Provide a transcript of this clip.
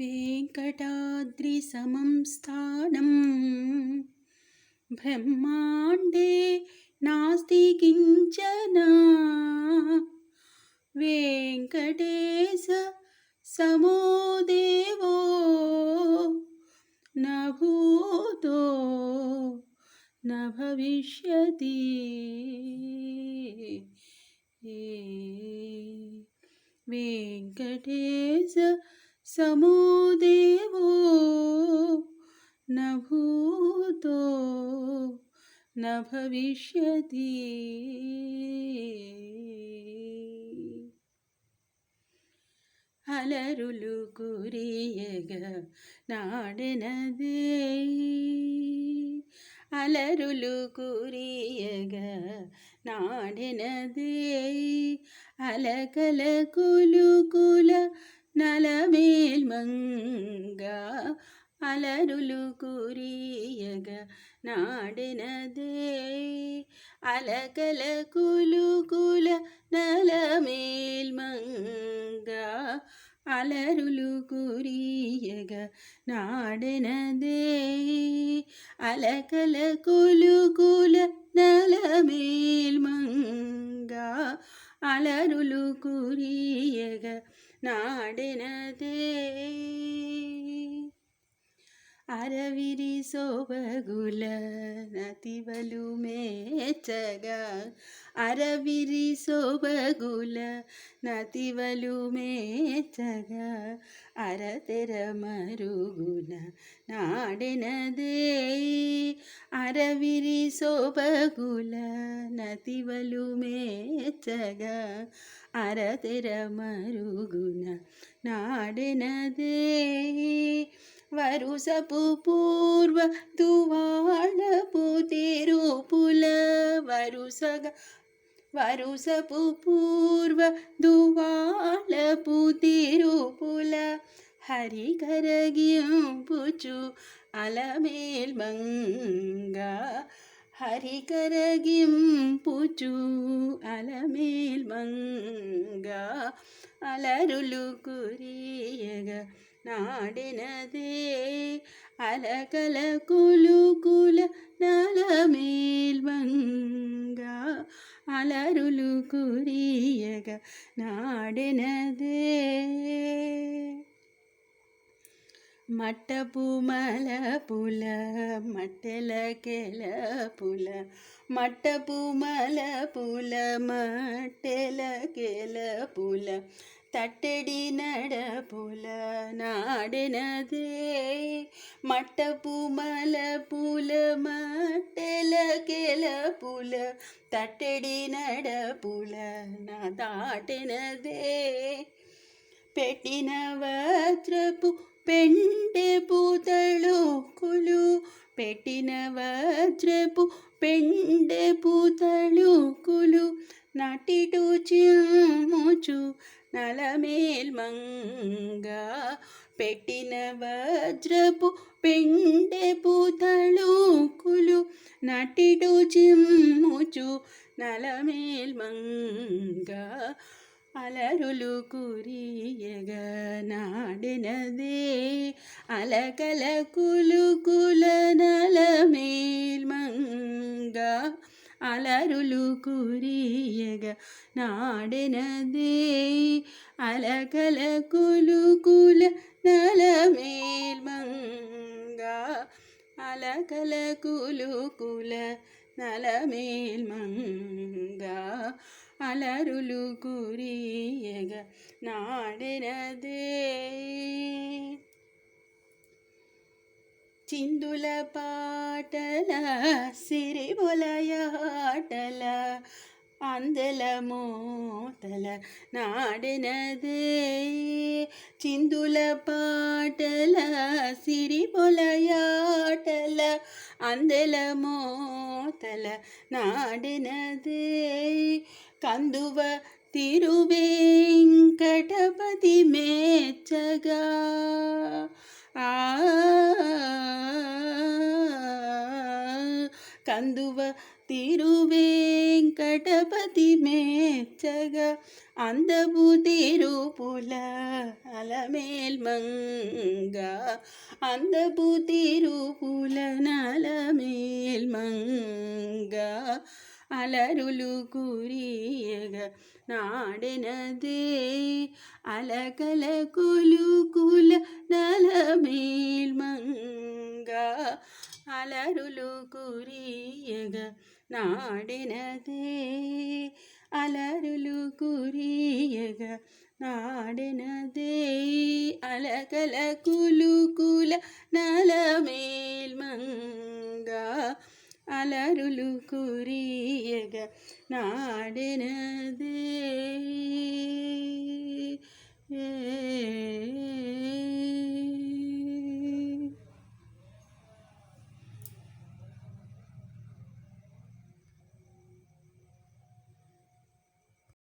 वेङ्कटाद्रिसमं स्थानं ब्रह्माण्डे नास्ति किञ्चन वेङ्कटेश समो देवो न भूतो न भविष्यति वेङ्कटेश సమో దేవో నూతో నవిష్యతి అలరులు కురియగా నాడెనదే. అలరులు కురియగా నాడెనదే. అలకల కులుకుల నలమేల్ మంగ అలరులు కురియగ నాడెనదే అలకల కులుకుల నలమేల్ మంగ అలరులు కురియగ నాడెనదే అలకల కులుకుల నలమేల్ మంగ అలరులు కురియగ నాడెనదే అరవిరి సోబగుల నతివలు మేచగా. అరవిరి సోబగుల నతివలు మేచగా. అరతెర మరుగున నాడెనదే. అరవిరి సోబగుల నతివలు మేచగా. అరతెర మరుగున నాడెనదే. వరుసపు పూర్వ దువాళపు తిరుపుల వరుసగా. వరుసపు పూర్వ దువాళపు తిరుపుల హరి కరగింపుచు అలమేల్ మంగా. హరి కరగింపుచు అలమేల్ మంగా. అలరులు కురియగా. నాడినదే అలకల కులుకుల నలమేల్ మంగా అలరులు కురియగ నాడినదే. మట్టపు మలపుల మట్టెలకెల పుల మట్టపు మలపుల మట్టెలకెల పుల తట్టెడి నడపుల నాడెనదే. మట్టపు మలపుల మట్టెలకెల పుల తట్టెడి నడపుల నా దాటెనదే. పెట్టిన వజ్రపు పెండె పూతళుకులు పెట్టిన వజ్రపు పెండె పూతళుకులు నటిటు చిమ్ముచు నలమేల్ మంగా పెట్టిన వజ్రపు పెండెపు పూతళుకులు నటిడు చిమ్ముచు నలమేల్ మంగా అలరులు కురియగ నాడినదే అలకల కులుకుల నలమేల్ మంగా అలరులు కురియగ నాడెనదే అలకల కులుకుల నలమేల్ మంగా అలకల కులుకుల నలమేల్ మంగా అలరులు కురియగ నాడెనదే చిందుల పాటల సిరిబొలయాటల అందల మోతల నాడినదే చిందుల పాటల సిరిబొలయాటల అందల మోతల నాడినదే కందువ తిరువేంకటపతి మేచ్చగా ఆ కందువ తిరువేంకటపతి మేచ్చగా అందబు తిరుపుల అలమేల్మంగా. అందబు తిరుపుల నలమేల్మంగా అలరులు కురియగ నాడెనదే అలకల కులుకుల నలమేల్మంగా అలరులు కురియగ నాడెనదే అలరులు కురియగ నాడెనదే అలకల కులుకుల నలమేల్మంగా അലരുലു കുറിയക നാടിനതേ